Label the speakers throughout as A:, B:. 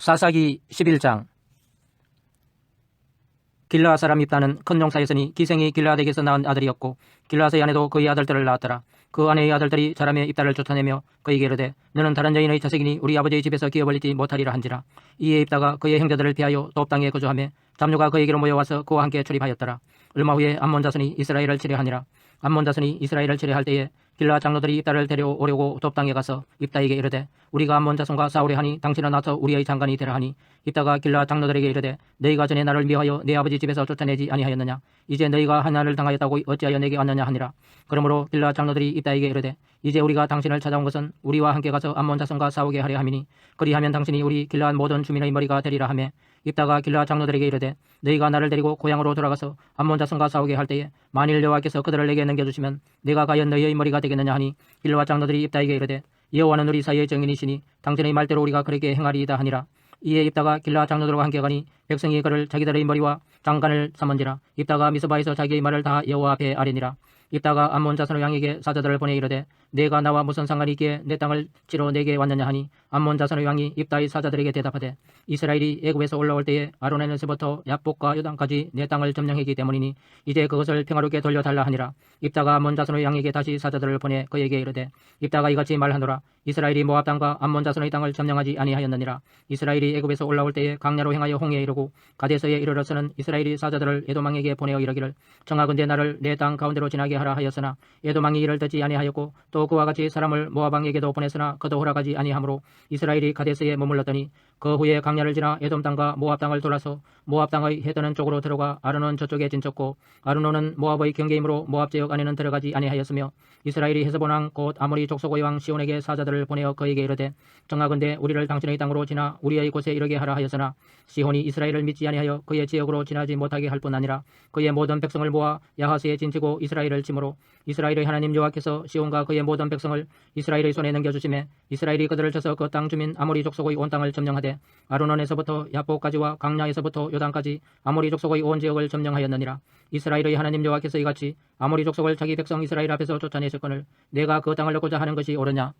A: 사사기 11장 길라 사람 입다는 큰 용사였으니 기생이 길라덱에서 낳은 아들이었고 길라스의 아내도 그의 아들들을 낳았더라. 그 아내의 아들들이 자람의 입다를 쫓아내며 그에게 이르되 너는 다른 여인의 자식이니 우리 아버지의 집에서 기어벌리지 못하리라 한지라. 이에 입다가 그의 형제들을 피하여 돕 땅에 거주하며 잡류가 그에게로 모여와서 그와 함께 출입하였더라. 얼마 후에 암몬 자손이 이스라엘을 치려하니라. 암몬 자손이 이스라엘을 치려할 때에 길라 장로들이 입다를 데려오려고 돕 땅에 가서 입다에게 이르되 우리가 암몬 자손과 싸우려 하니 당신은 와서 우리의 장관이 되라 하니 입다가 길라 장로들에게 이르되 너희가 전에 나를 미하여 내 아버지 집에서 쫓아내지 아니하였느냐 이제 너희가 하나를 당하였다고 어찌하여 내게 왔느냐 하니라 그러므로 길라 장로들이 입다에게 이르되 이제 우리가 당신을 찾아온 것은 우리와 함께 가서 암몬 자손과 싸우게 하려 함이니 그리하면 당신이 우리 길라 모든 주민의 머리가 되리라 하며 입다가 길라 장로들에게 이르되 너희가 나를 데리고 고향으로 돌아가서 암몬 자손과 싸우게 할 때에 만일 여호와께서 그들을 내게 넘겨주시면 내가 과연 너희의 머리가 되겠느냐 하니 길라 장로들이 입다에게 이르되 여호와는 우리 사이의 정인이시니 당신의 말대로 우리가 그렇게 행하리이다 하니라. 이에 입다가 길라 장로들과 함께 가니 백성이 그를 자기들의 머리와 장관을 삼은지라. 입다가 미스바에서 자기의 말을 다 여호와 앞에 아뢰니라. 입다가 암몬 자손의 왕에게 사자들을 보내 이르되 내가 나와 무슨 상관이 있기에 내 땅을 치러 내게 왔느냐 하니 암몬 자손의 왕이 입다의 사자들에게 대답하되 이스라엘이 애굽에서 올라올 때에 아론에서부터 야복과 요단까지 내 땅을 점령했기 때문이니 이제 그것을 평화롭게 돌려달라 하니라. 입다가 암몬 자손의 왕에게 다시 사자들을 보내 그에게 이르되 입다가 이같이 말하노라. 이스라엘이 모압 땅과 암몬 자손의 땅을 점령하지 아니하였느니라. 이스라엘이 애굽에서 올라올 때에 강야로 행하여 홍해에 이르고 가데서에 이르러서는 이스라엘이 사자들을 에도망에게 보내어 이르기를 정하건대 나를 내 땅 가운데로 지나게 하라 하였으나 에도망이 이를 듣지 아니하였고 또 그와 같이 사람을 모압왕에게도 보냈으나 그도 허락하지 아니하므로 이스라엘이 가데스에 머물렀더니 그 후에 강야를 지나 에돔 땅과 모압 땅을 돌아서 모압 땅의 해드는 쪽으로 들어가 아르논 저쪽에 진쳤고 아르논은 모압의 경계이므로 모압 지역 안에는 들어가지 아니하였으며 이스라엘이 헤스본 왕곧 아모리 족속의 왕 시온에게 사자들을 보내어 그에게 이르되 정하건대 우리를 당신의 땅으로 지나 우리의 곳에 이르게 하라 하였으나 시온이 이스라엘을 믿지 아니하여 그의 지역으로 지나지 못하게 할 뿐 아니라 그의 모든 백성을 모아 야하스에 진치고 이스라엘을 침으로 이스라엘의 하나님 여호와께서 시온과 그의 모든 백성을 이스라엘의 손에 넘겨주심에 이스라엘이 그들을 쳐서 그 땅 주민 아모리 족속의 온 땅을 점령하되 아르논에서부터 야복까지와 강야에서부터 요단까지 아모리 족속의 온 지역을 점령하였느니라. 이스라엘의 하나님 여호와께서 이같이 아모리 족속을 자기 백성 이스라엘 앞에서 쫓아내셨거늘 내가 그 땅을 얻고자 하는 것이 옳으냐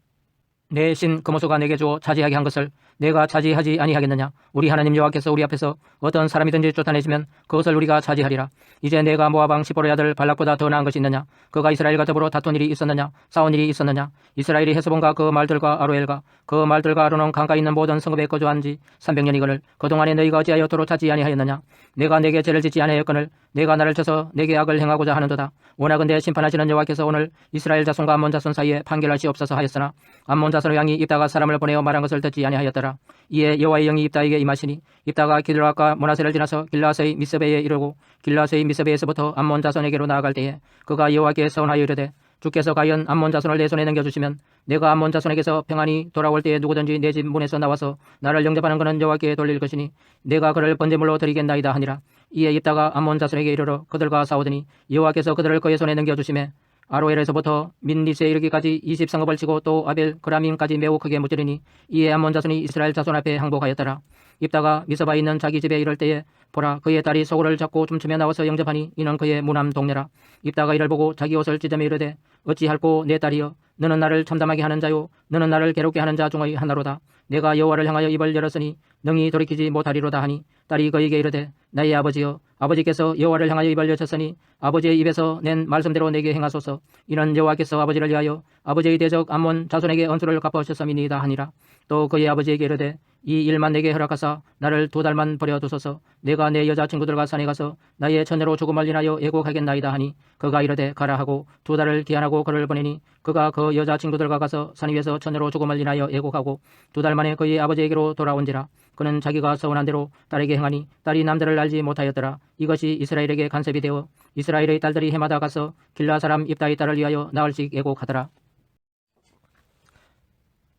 A: 내신 금오소가 내게 주어 차지하게 한 것을 내가 차지하지 아니하겠느냐? 우리 하나님 여호와께서 우리 앞에서 어떤 사람이든지 쫓아내시면 그것을 우리가 차지하리라. 이제 내가 모아방 시보의 아들 발락보다 더 나은 것이 있느냐? 그가 이스라엘과 더불어 다툰 일이 있었느냐? 싸운 일이 있었느냐? 이스라엘이 헤스본과 그 말들과 아로엘과 그 말들과 아로는 강가에 있는 모든 성읍에 거주한 지 300년이거늘 그동안에 너희가 어찌하여 도로 차지 아니하였느냐? 내가 내게 죄를 짓지 아니하였거늘 내가 나를 쳐서 내게 악을 행하고자 하는도다. 원하건대 심판하시는 여호와께서 오늘 이스라엘 자손과 암몬 자손 사이에 판결할 시 없어서 하였으나 암몬 자 손의 왕이 입다가 사람을 보내어 말한 것을 듣지 아니하였더라. 이에 여호와의 영이 입다에게 임하시니 입다가 길라과 모나세를 지나서 길라스의 미스베에 이르고 길라스의 미스베에서부터 암몬 자손에게로 나아갈 때에 그가 여호와께 서원하여 이르되 주께서 과연 암몬 자손을 내 손에 넘겨주시면 내가 암몬 자손에게서 평안히 돌아올 때에 누구든지 내 집 문에서 나와서 나를 영접하는 그는 여호와께 돌릴 것이니 내가 그를 번제물로 드리겠나이다 하니라. 이에 입다가 암몬 자손에게 이르러 그들과 싸우더니 여호와께서 그들을 그의 손에 넘겨주시매 아로엘에서부터 민리스에 이르기까지 20성읍을 치고 또 아벨 그라민까지 매우 크게 무찌르니 이에 암몬 자손이 이스라엘 자손 앞에 항복하였더라. 입다가 미서바에 있는 자기 집에 이를 때에 보라 그의 딸이 소고를 잡고 춤추며 나와서 영접하니 이는 그의 무남 동네라. 입다가 이를 보고 자기 옷을 찢으며 이르되 어찌할꼬 내 딸이여 너는 나를 참담하게 하는 자요 너는 나를 괴롭게 하는 자 중의 하나로다. 내가 여호와를 향하여 입을 열었으니 능히 돌이키지 못하리로다 하니 딸이 그에게 이르되 나의 아버지여 아버지께서 여호와를 향하여 입을 여셨으니 아버지의 입에서 낸 말씀대로 내게 행하소서. 이는 여호와께서 아버지를 위하여 아버지의 대적 암몬 자손에게 언수를 갚아오셨음이니이다 하니라. 또 그의 아버지에게 이르되 이 일만 내게 허락하사 나를 두 달만 버려두소서. 내가 내 여자친구들과 산에 가서 나의 처녀로 죽음을 인하여 애곡하겠나이다 하니 그가 이르되 가라 하고 두 달을 기한하고 그를 보내니 그가 그 여자친구들과 가서 산 위에서 처녀로 죽음을 인하여 애곡하고 두 달 만에 그의 아버지에게로 돌아온지라. 그는 자기가 서운한 대로 딸에게 행하니 딸이 남들을 알지 못하였더라. 이것이 이스라엘에게 간섭이 되어 이스라엘의 딸들이 해마다 가서 길라 사람 입다의 딸을 위하여 나흘씩 애곡하더라.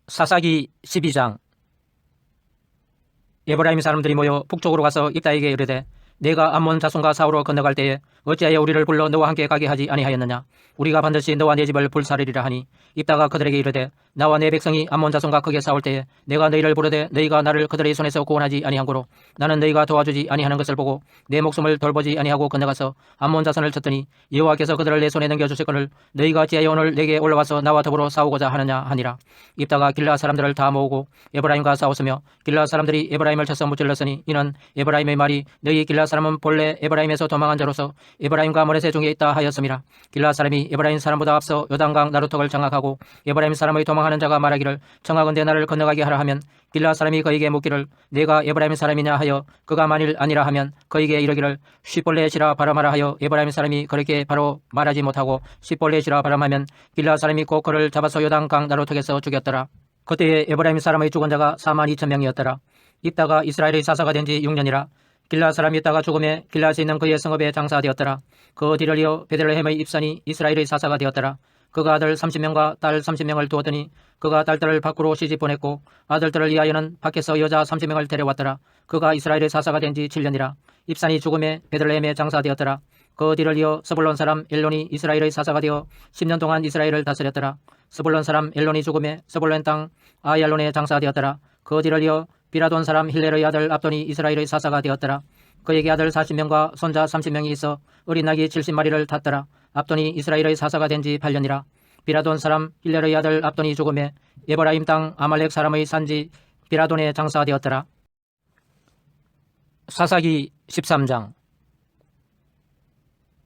A: 사사기 12장 에브라임 사람들이 모여 북쪽으로 가서 입다에게 이르되 내가 암몬 자손과 사우로 건너갈 때에 어찌하여 우리를 불러 너와 함께 가게 하지 아니하였느냐? 우리가 반드시 너와 내 집을 불사르리라 하니 입다가 그들에게 이르되 나와 내 백성이 암몬 자손과 크게 싸울 때에 내가 너희를 부르되 너희가 나를 그들의 손에서 구원하지 아니한고로 나는 너희가 도와주지 아니하는 것을 보고 내 목숨을 돌보지 아니하고 건너가서 암몬 자손을 쳤더니 여호와께서 그들을 내 손에 넘겨 주실거늘 너희가 어찌하여 오늘 내게 올라와서 나와 더불어 싸우고자 하느냐 하니라. 입다가 길라 사람들을 다 모으고 에브라임과 싸웠으며 길라 사람들이 에브라임을 쳐서 무찔렀으니 이는 에브라임의 말이 너희 길라 사람은 본래 에브라임에서 도망한 자로서 에브라임과 모레세 중에 있다 하였음이라. 길라 사람이 에브라임 사람보다 앞서 요단강 나루턱을 장악하고 에브라임 사람의 도망 하는 자가 말하기를 청하건대 나를 건너가게 하라 하면 길라 사람이 그에게 묻기를 내가 에브라임 사람이냐 하여 그가 만일 아니라 하면 그에게 이르기를 쉿볼레시라 바람하라 하여 에브라임 사람이 그렇게 바로 말하지 못하고 쉿볼레시라 바람하면 길라 사람이 곧 그를 잡아서 요단 강 나루턱에서 죽였더라 그때에 에브라임 사람의 죽은 자가 4만 2천 명이었더라 입다가 이스라엘의 사사가 된 지 6년이라 길라 사람이 있다가 죽음에 길라에 있는 그의 성읍에 장사되었더라. 그 뒤를 이어 베들레헴의 입산이 이스라엘의 사사가 되었더라. 그가 아들 30명과 딸 30명을 두었더니 그가 딸들을 밖으로 시집 보냈고 아들들을 위하여는 밖에서 여자 30명을 데려왔더라. 그가 이스라엘의 사사가 된 지 7년이라. 입산이 죽음에 베들레헴에 장사되었더라. 그 뒤를 이어 스불론 사람 엘론이 이스라엘의 사사가 되어 10년 동안 이스라엘을 다스렸더라. 스불론 사람 엘론이 죽음에 스불론 땅 아얄론에 장사되었더라. 그 뒤를 이어 비라돈 사람 힐레의 아들 압돈이 이스라엘의 사사가 되었더라. 그에게 아들 40명과 손자 30명이 있어 어린 낙이 70마리를 탔더라. 압돈이 이스라엘의 사사가 된 지 8년이라. 비라돈 사람 힐레의 아들 압돈이 죽음에 에버라임 땅 아말렉 사람의 산지 비라돈에 장사되었더라. 사사기 13장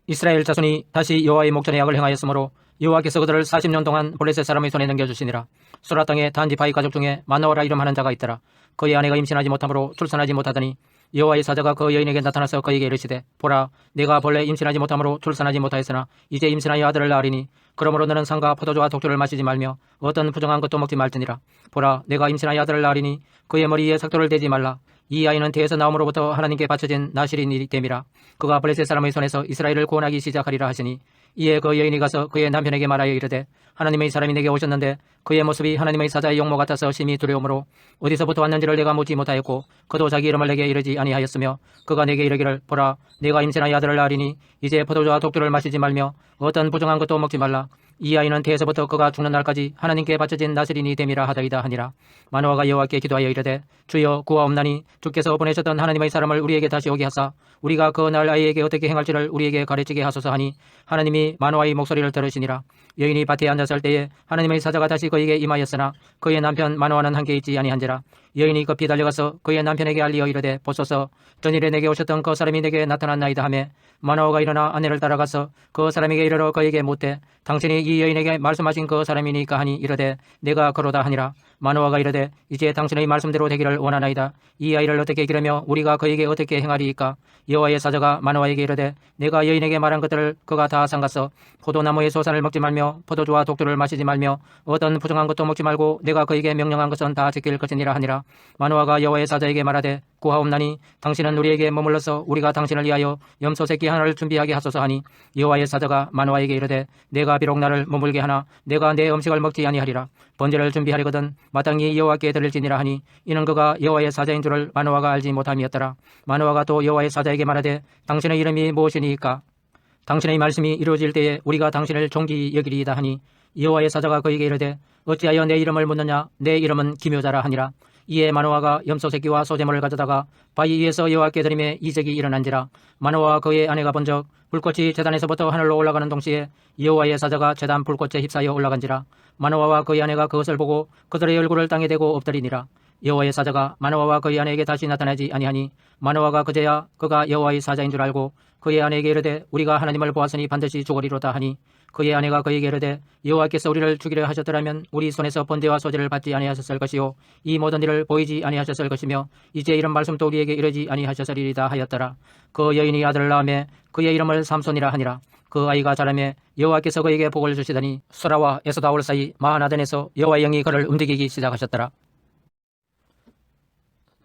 A: 이스라엘 자손이 다시 여호와의 목전에 약을 행하였으므로 여호와께서 그들을 40년 동안 블레셋 사람의 손에 넘겨주시니라. 수라 땅에 단지파의 가족 중에 마노아라 이름하는 자가 있더라. 그의 아내가 임신하지 못하므로 출산하지 못하더니 여호와의 사자가 그 여인에게 나타나서 그에게 이르시되 보라 내가 본래 임신하지 못하므로 출산하지 못하였으나 이제 임신하여 아들을 낳으리니 그러므로 너는 상과 포도주와 독주를 마시지 말며 어떤 부정한 것도 먹지 말지니라. 보라 내가 임신하여 아들을 낳으리니 그의 머리에 삭도를 대지 말라. 이 아이는 태에서 나옴으로부터 하나님께 바쳐진 나실인이 됨이라. 그가 블레셋 사람의 손에서 이스라엘을 구원하기 시작하리라 하시니 이에 그 여인이 가서 그의 남편에게 말하여 이르되 하나님의 사람이 내게 오셨는데 그의 모습이 하나님의 사자의 용모 같아서 심히 두려움으로 어디서부터 왔는지를 내가 묻지 못하였고 그도 자기 이름을 내게 이르지 아니하였으며 그가 내게 이르기를 보라 내가 임신하여 아들을 낳으리니 이제 포도주와 독주를 마시지 말며 어떤 부정한 것도 먹지 말라 이 아이는 태에서부터 그가 죽는 날까지 하나님께 바쳐진 나스린이 됨이라 하더이다 하니라. 마노아가 여호와께 기도하여 이르되 주여 구하옵나니 주께서 보내셨던 하나님의 사람을 우리에게 다시 오게 하사. 우리가 그 날 아이에게 어떻게 행할지를 우리에게 가르치게 하소서 하니 하나님이 마노아의 목소리를 들으시니라. 여인이 밭에 앉았을 때에 하나님의 사자가 다시 그에게 임하였으나 그의 남편 마노아는 함께 있지 아니한지라. 여인이 급히 달려가서 그의 남편에게 알리어 이르되 보소서. 전일에 내게 오셨던 그 사람이 내게 나타났나이다 하매 마노아가 일어나 아내를 따라가서 그 사람에게 이르러 그에게 묻되 당신이 이 여인에게 말씀하신 그 사람이니까 하니 이르되 내가 그로다 하니라. 마노아가 이르되 이제 당신의 말씀대로 되기를 원하나이다. 이 아이를 어떻게 기르며 우리가 그에게 어떻게 행하리이까? 여호와의 사자가 마노아에게 이르되 내가 여인에게 말한 것들을 그가 다 상가서 포도나무의 소산을 먹지 말며 포도주와 독주를 마시지 말며 어떤 부정한 것도 먹지 말고 내가 그에게 명령한 것은 다 지킬 것이니라 하니라. 마노아가 여호와의 사자에게 말하되 구하옵나니 당신은 우리에게 머물러서 우리가 당신을 위하여 염소 새끼 하나를 준비하게 하소서 하니 여호와의 사자가 마노아에게 이르되 내가 비록 나를 머물게 하나 내가 내 음식을 먹지 아니하리라. 번제를 준비하리거든 마땅히 여호와께 드릴지니라 하니 이는 그가 여호와의 사자인 줄을 마노아가 알지 못함이었더라. 마노아가 또 여호와의 사자에게 말하되 당신의 이름이 무엇이니까? 당신의 말씀이 이루어질 때에 우리가 당신을 존귀 여기리이다 하니 여호와의 사자가 그에게 이르되 어찌하여 내 이름을 묻느냐? 내 이름은 기묘자라 하니라 이에 마노아가 염소 새끼와 소재물을 가져다가 바위 위에서 여호와께 드림에 이적이 일어난지라 마노아와 그의 아내가 본적 불꽃이 재단에서부터 하늘로 올라가는 동시에 여호와의 사자가 재단 불꽃에 휩싸여 올라간지라 마노아와 그의 아내가 그것을 보고 그들의 얼굴을 땅에 대고 엎드리니라 여호와의 사자가 마노아와 그의 아내에게 다시 나타나지 아니하니 마노아가 그제야 그가 여호와의 사자인 줄 알고 그의 아내에게 이르되 우리가 하나님을 보았으니 반드시 죽으리로다 하니 그의 아내가 그에게 이르되 여호와께서 우리를 죽이려 하셨더라면 우리 손에서 번제와 소제를 받지 아니하셨을 것이요 이 모든 일을 보이지 아니하셨을 것이며 이제 이런 말씀도 우리에게 이르지 아니하셨으리이다 하였더라. 그 여인이 아들을 낳음에 그의 이름을 삼손이라 하니라. 그 아이가 자라매 여호와께서 그에게 복을 주시더니 수라와 에서다올 사이 마하나덴에서 여호와의 영이 그를 움직이기 시작하셨더라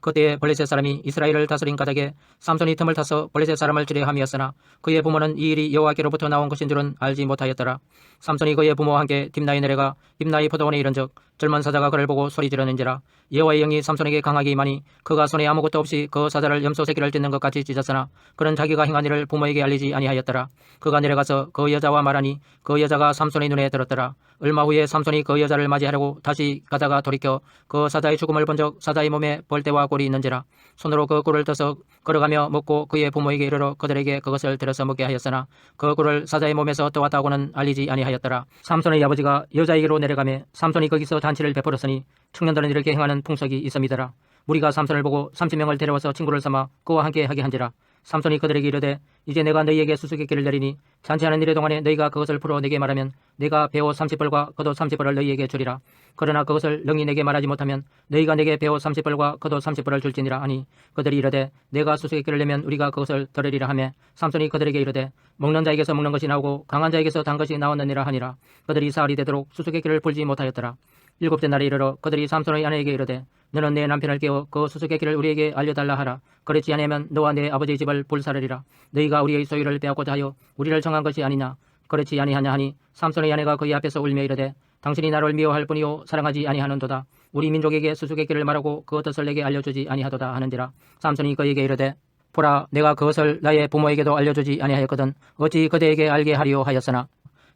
A: 그때에 블레셋 사람이 이스라엘을 다스린 까닭에 삼손이 틈을 타서 블레셋 사람을 지려 함이었으나 그의 부모는 이 일이 여호와께로부터 나온 것인 줄은 알지 못하였더라. 삼손이 그의 부모와 함께 딥나이 내려가 딥나이 포도원에 이른즉 젊은 사자가 그를 보고 소리 지르는지라 여호와의 영이 삼손에게 강하게 임하니 그가 손에 아무것도 없이 그 사자를 염소 새끼를 찢는 것 같이 찢었으나 그는 자기가 행한 일을 부모에게 알리지 아니하였더라. 그가 내려가서 그 여자와 말하니 그 여자가 삼손의 눈에 들었더라. 얼마 후에 삼손이 그 여자를 맞이하려고 다시 가다가 돌이켜 그 사자의 죽음을 본 적 사자의 몸에 벌떼와 꼴이 있는지라 손으로 그 꿀을 떠서 걸어가며 먹고 그의 부모에게 이르러 그들에게 그것을 들여서 먹게 하였으나 그 꿀을 사자의 몸에서 떠왔다고는 알리지 아니하였더라. 삼손의 아버지가 여자에게로 내려가매 삼손이 거기서 잔치를 베풀었으니 청년들은 이렇게 행하는 풍속이 있음이더라. 무리가 삼손을 보고 삼십 명을 데려와서 친구를 삼아 그와 함께 하게 한지라. 삼손이 그들에게 이르되 이제 내가 너희에게 수수께끼를 내리니 잔치하는 일의 동안에 너희가 그것을 풀어 내게 말하면 내가 배옷 삼십 벌과 겉옷 삼십 벌을 너희에게 주리라. 그러나 그것을 능히 내게 말하지 못하면 너희가 내게 배옷 삼십 벌과 겉옷 삼십 벌을 줄지니라 하니 그들이 이르되 내가 수수께끼를 내면 우리가 그것을 들으리라 하며 삼손이 그들에게 이르되 먹는 자에게서 먹는 것이 나오고 강한 자에게서 단 것이 나왔느니라 하니라. 그들이 사흘이 되도록 수수께끼를 풀지 못하였더라 일곱째 날에 이르러 그들이 삼손의 아내에게 이르되 너는 내 남편을 깨워 그 수수께끼를 우리에게 알려달라 하라. 그렇지 아니하면 너와 내 아버지의 집을 불사르리라. 너희가 우리의 소유를 빼앗고자 하여 우리를 정한 것이 아니냐? 그렇지 아니하냐 하니 삼손의 아내가 그의 앞에서 울며 이르되 당신이 나를 미워할 뿐이요 사랑하지 아니하는도다. 우리 민족에게 수수께끼를 말하고 그 뜻을 내게 알려주지 아니하도다 하는지라. 삼손이 그에게 이르되 보라 내가 그것을 나의 부모에게도 알려주지 아니하였거든 어찌 그대에게 알게 하리요 하였으나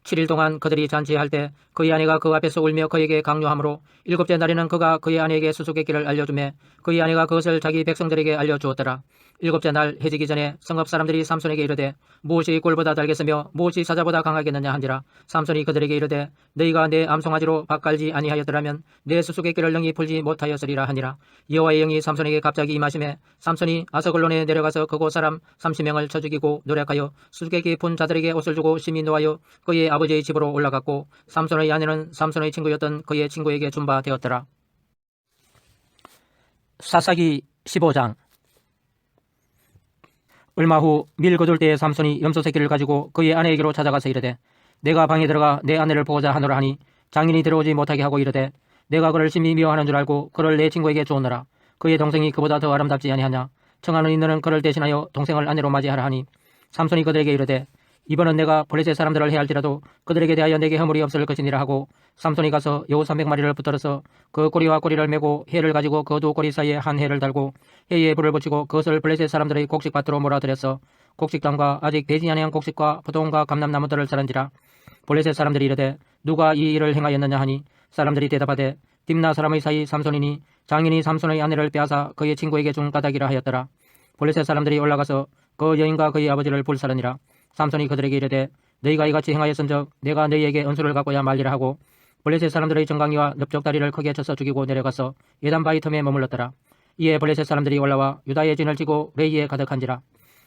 A: 7일 동안 그들이 잔치할 때 그의 아내가 그 앞에서 울며 그에게 강요하므로 일곱째 날에는 그가 그의 아내에게 수수께끼를 알려주매 그의 아내가 그것을 자기 백성들에게 알려주었더라. 일곱째 날 해지기 전에 성읍 사람들이 삼손에게 이르되 무엇이 꿀보다 달겠으며 무엇이 사자보다 강하겠느냐 한지라 삼손이 그들에게 이르되 너희가 내 암송아지로 밭갈지 아니하였더라면 내 수수께끼를 능히 풀지 못하였으리라 하니라 여호와의 영이 삼손에게 갑자기 임하심에 삼손이 아서글론에 내려가서 그곳 사람 30명을 쳐 죽이고 노력하여 수수께끼 푼 자들에게 옷을 주고 심히 노하여 그의 아버지의 집으로 올라갔고 삼손의 아내는 삼손의 친구였던 그의 친구에게 준바 되었더라. 사사기 15장. 얼마 후 밀 거둘 때에 삼손이 염소 새끼를 가지고 그의 아내에게로 찾아가서 이르되 내가 방에 들어가 내 아내를 보고자 하노라 하니 장인이 들어오지 못하게 하고 이르되 내가 그를 심히 미워하는 줄 알고 그를 내 친구에게 주었노라. 그의 동생이 그보다 더 아름답지 아니하냐? 청하는 너는 그를 대신하여 동생을 아내로 맞이하라 하니. 삼손이 그들에게 이르되 이번은 내가 블레셋 사람들을 해할지라도 그들에게 대하여 내게 허물이 없을 것이니라 하고 삼손이 가서 여우 300마리를 붙들어서 그 꼬리와 꼬리를 메고 해를 가지고 그 두 꼬리 사이에 한 해를 달고 해에 불을 붙이고 그것을 블레셋 사람들의 곡식밭으로 몰아들여서 곡식당과 아직 배지 아니한 곡식과 포도원과 감람나무들을 자른지라 블레셋 사람들이 이르되 누가 이 일을 행하였느냐 하니 사람들이 대답하되 딥나 사람의 사이 삼손이니 장인이 삼손의 아내를 빼앗아 그의 친구에게 준 까닭이라 하였더라. 블레셋 사람들이 올라가서 그 여인과 그의 아버지를 불사르니라 삼손이 그들에게 이르되 너희가 이같이 행하였은즉 내가 너희에게 은수를 갚고야 말리라 하고 블레셋 사람들의 정강이와 넓적다리를 크게 쳐서 죽이고 내려가서 예단 바위 틈에 머물렀더라. 이에 블레셋 사람들이 올라와 유다의 진을 치고 레이에 가득한지라.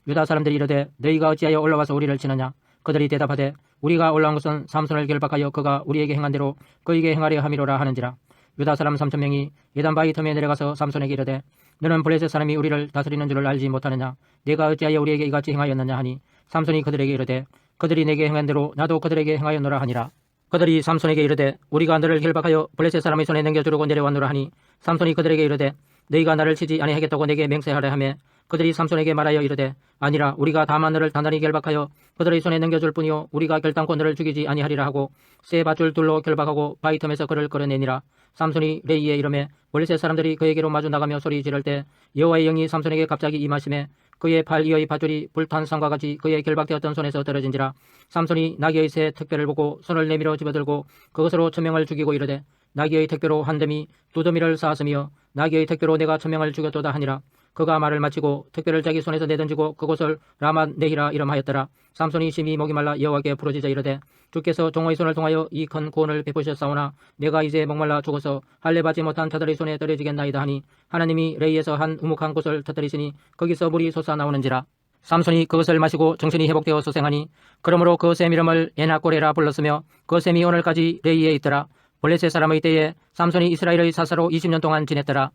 A: 유다 사람들이 이르되 너희가 어찌하여 올라와서 우리를 치느냐? 그들이 대답하되 우리가 올라온 것은 삼손을 결박하여 그가 우리에게 행한 대로 그에게 행하려 함이로라 하는지라. 유다 사람 삼천 명이 예단 바위 틈에 내려가서 삼손에게 이르되 너는 블레셋 사람이 우리를 다스리는 줄을 알지 못하느냐? 내가 어찌하여 우리에게 이같이 행하였느냐 하니 삼손이 그들에게 이르되 그들이 내게 행한 대로 나도 그들에게 행하였노라 하니라. 그들이 삼손에게 이르되 우리가 너를 결박하여 블레셋 사람의 손에 넘겨주려고 내려왔노라 하니 삼손이 그들에게 이르되 너희가 나를 치지 아니하겠다고 내게 맹세하라 하며 그들이 삼손에게 말하여 이르되 아니라 우리가 다만 너를 단단히 결박하여 그들의 손에 넘겨줄 뿐이요 우리가 결단코 너를 죽이지 아니하리라 하고 새 밧줄 둘로 결박하고 바위 틈에서 그를 끌어내니라. 삼손이 레이에 이름에 블레셋 사람들이 그에게로 마주 나가며 소리 지를 때 여호와의 영이 삼손에게 갑자기 임하심에 그의 팔 이의 밧줄이 불탄 상과 같이 그의 결박되었던 손에서 떨어진지라 삼손이 나귀의 새 택배를 보고 손을 내밀어 집어들고 그것으로 천명을 죽이고 이르되 나귀의 택배로 한 덤이 두 더미를 쌓았으며 나귀의 택배로 내가 천명을 죽였도다 하니라 그가 말을 마치고 택배를 자기 손에서 내던지고 그곳을 라마 네히라 이름하였더라. 삼손이 심히 목이 말라 여호와께 부르짖어 이르되 주께서 종의 손을 통하여 이큰 구원을 베푸셨사오나 내가 이제 목말라 죽어서 할례 받지 못한 자들의 손에 떨어지겠나이다 하니 하나님이 레이에서 한 우묵한 곳을 터뜨리시니 거기서 물이 솟아나오는지라. 삼손이 그것을 마시고 정신이 회복되어 소생하니 그러므로 그 셈 이름을 에나꼬레라 불렀으며 그 셈이 오늘까지 레이에 있더라. 블레셋 사람의 때에 삼손이 이스라엘의 사사로 20년 동안 지냈더라